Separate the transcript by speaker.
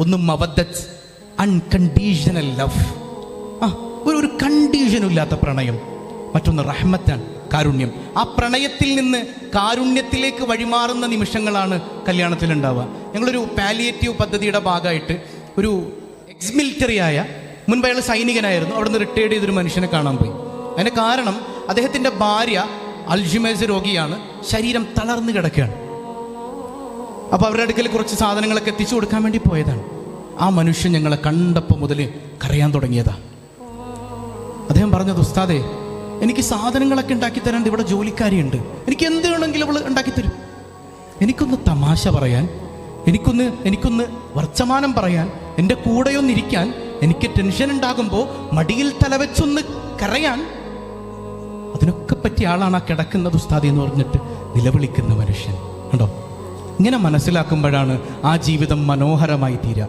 Speaker 1: ഒന്ന് മവദ്ദത്ത് unconditional love ആ ഒരു ഒരു കണ്ടീഷനും ഇല്ലാത്ത പ്രണയം. മറ്റൊന്ന് റഹ്മത്താണ് കാരുണ്യം. ആ പ്രണയത്തിൽ നിന്ന് കാരുണ്യത്തിലേക്ക് വഴിമാറുന്ന നിമിഷങ്ങളാണ് കല്യാണത്തിൽ ഉണ്ടാവുക ഞങ്ങളൊരു പാലിയേറ്റീവ് പദ്ധതിയുടെ ഭാഗമായിട്ട് ഒരു എക്സ് മിലിറ്ററി ആയ മുൻപ് അയാൾ സൈനികനായിരുന്നു അവിടുന്ന് റിട്ടയർഡ് ചെയ്തൊരു മനുഷ്യനെ കാണാൻ പോയി. അതിന് കാരണം അദ്ദേഹത്തിന്റെ ഭാര്യ അൽഷിമേസ് രോഗിയാണ് ശരീരം തളർന്നു കിടക്കുകയാണ്. അപ്പോൾ അവരുടെ അടുക്കൽ കുറച്ച് സാധനങ്ങളൊക്കെ എത്തിച്ചു കൊടുക്കാൻ വേണ്ടി പോയതാണ്. ആ മനുഷ്യൻ ഞങ്ങളെ കണ്ടപ്പോൾ മുതൽ കരയാൻ തുടങ്ങിയതാണ് അദ്ദേഹം പറഞ്ഞത് ഉസ്താദേ എനിക്ക് സാധനങ്ങളൊക്കെ ഉണ്ടാക്കി തരാൻ ഇവിടെ ജോലിക്കാരിയുണ്ട്. എനിക്ക് എന്ത് വേണമെങ്കിലും അവൾ ഉണ്ടാക്കി തരും. എനിക്കൊന്ന് തമാശ പറയാൻ എനിക്കൊന്ന് എനിക്കൊന്ന് വർത്തമാനം പറയാൻ എന്റെ കൂടെയൊന്നിരിക്കാൻ എനിക്ക് ടെൻഷൻ ഉണ്ടാകുമ്പോൾ മടിയിൽ തലവെച്ചൊന്ന് കരയാൻ അതിനൊക്കെ പറ്റിയ ആളാണ് ആ കിടക്കുന്നത് ഉസ്താദി എന്ന് പറഞ്ഞിട്ട് നിലവിളിക്കുന്ന മനുഷ്യൻ. കണ്ടോ? ഇങ്ങനെ മനസ്സിലാക്കുമ്പോഴാണ് ആ ജീവിതം മനോഹരമായി തീരുക